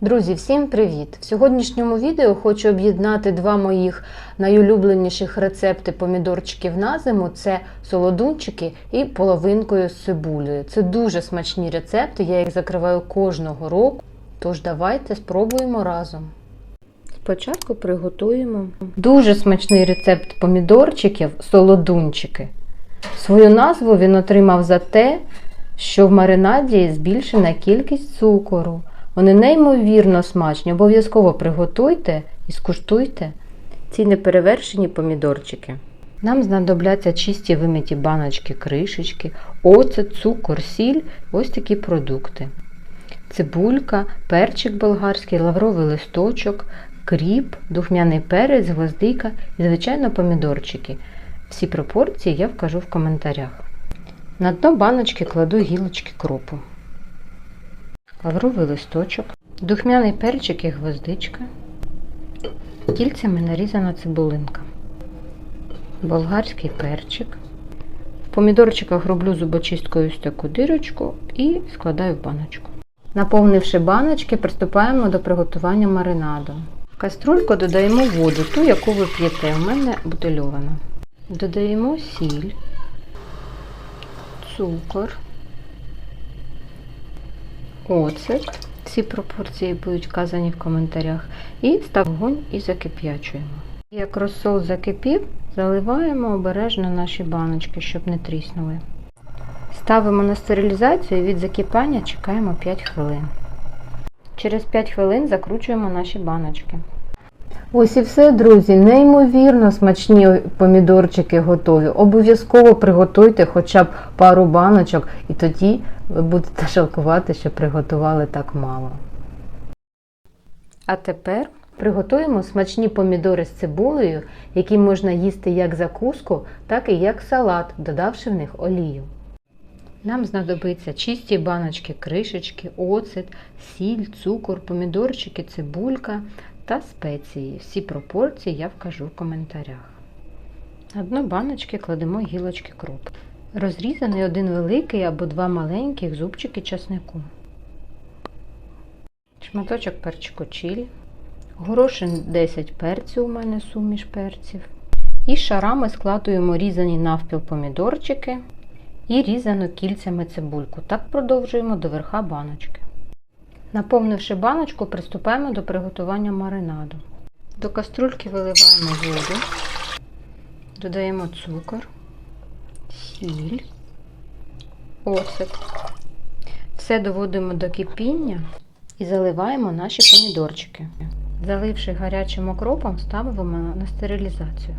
Друзі, всім привіт! В сьогоднішньому відео хочу об'єднати два моїх найулюбленіших рецепти помідорчиків на зиму це солодунчики і половинкою з цибулею. Це дуже смачні рецепти, я їх закриваю кожного року. Тож давайте спробуємо разом. Спочатку приготуємо дуже смачний рецепт помідорчиків солодунчики. Свою назву він отримав за те, що в маринаді збільшена кількість цукору. Вони неймовірно смачні. Обов'язково приготуйте і скуштуйте ці неперевершені помідорчики. Нам знадобляться чисті вимиті баночки, кришечки, оцет, цукор, сіль, ось такі продукти. Цибулька, перчик болгарський, лавровий листочок, кріп, духмяний перець, гвоздика і, звичайно, помідорчики. Всі пропорції я вкажу в коментарях. На дно баночки кладу гілочки кропу, лавровий листочок, духмяний перчик і гвоздичка, кільцями нарізана цибулинка, болгарський перчик. В помідорчиках роблю зубочисткою ось таку дирочку і складаю в баночку. Наповнивши баночки, приступаємо до приготування маринаду. В каструльку додаємо воду, ту, яку ви п'єте. У мене бутильована. Додаємо сіль, цукор, оцет. Всі пропорції будуть вказані в коментарях. І став вогонь і закип'ячуємо. Як розсол закипів, заливаємо обережно наші баночки, щоб не тріснули. Ставимо на стерилізацію і від закипання чекаємо 5 хвилин. Через 5 хвилин закручуємо наші баночки. Ось і все, друзі. Неймовірно смачні помідорчики готові. Обов'язково приготуйте хоча б пару баночок, і тоді ви будете жалкувати, що приготували так мало. А тепер приготуємо смачні помідори з цибулею, які можна їсти як закуску, так і як салат, додавши в них олію. Нам знадобиться чисті баночки, кришечки, оцет, сіль, цукор, помідорчики, цибулька та спеції. Всі пропорції я вкажу в коментарях. На дно баночки кладемо гілочки кроп. Розрізаний один великий або два маленьких зубчики часнику. Шматочок перчику чилі. Горошин 10 перців у мене суміш перців. І шарами складуємо різані навпіл помідорчики і різану кільцями цибульку. Так продовжуємо до верха баночки. Наповнивши баночку, приступаємо до приготування маринаду. До каструльки виливаємо воду, додаємо цукор, сіль, оцет. Все доводимо до кипіння і заливаємо наші помідорчики. Заливши гарячим окропом, ставимо на стерилізацію.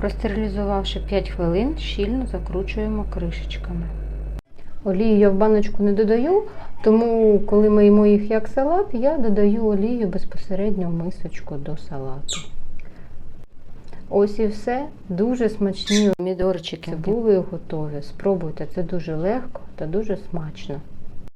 Простерилізувавши 5 хвилин, щільно закручуємо кришечками. Олію я в баночку не додаю, тому коли ми їмо їх як салат, я додаю олію безпосередньо в мисочку до салату. Ось і все. Дуже смачні помідорчики. були готові. Спробуйте, це дуже легко та дуже смачно.